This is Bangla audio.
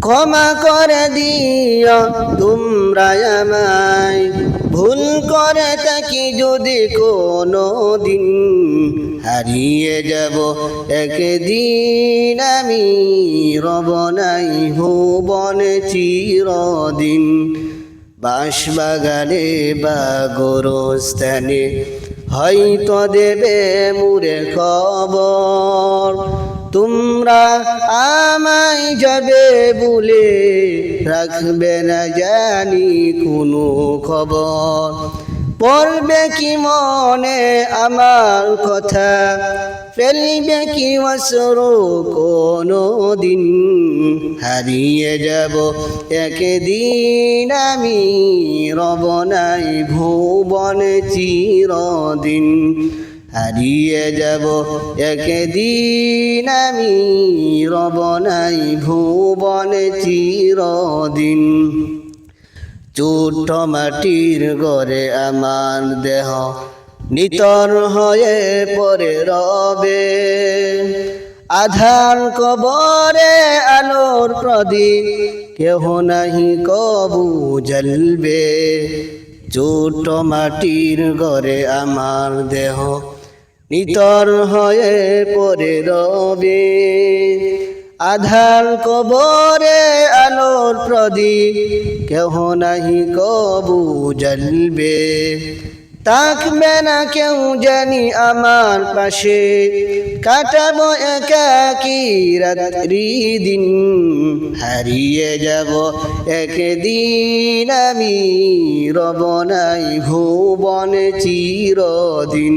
ক্ষমা করে দিও তোমরা আমায়। ভুল করে থাকি যদি কোনো দিন হারিয়ে যাব একদিন আমি, রব নাই ভুবনে চিরদিন। বাঁশবাগানে বা গোরস্থানে হয়তো দেবে মুরে খবর। তোমরা আমায় যাবে বলে রাখবে না জানি কোনো খবর। পড়বে কি মনে আমার কথা, ফেলবে কি অসর কোনো দিন। হারিয়ে যাব একদিন আমি, রব নাই ভুবন চিরদিন। হারিয়ে যাব একদিন আমি রব নাই ভুবন চিরদিন। চুট মাটির গড়ে আমার দেহ নিতর হয়ে পরে রবে। আধার কবরে আলোর প্রদীপ, কেহ নাহি কবু জ্বলবে। ছোট মাটির ঘরে আমার দেহ নিতর হয়ে পরে রবে। আধার কবরে আলোর প্রদীপ, কেহ নাহি কবু জ্বলবে। থাকবে না কেউ জানি আমার পাশে, কাটাবো একাকি রাত্রি দিন। হারিয়ে যাব একদিন আমি, রব নাই ভুবনে চিরদিন।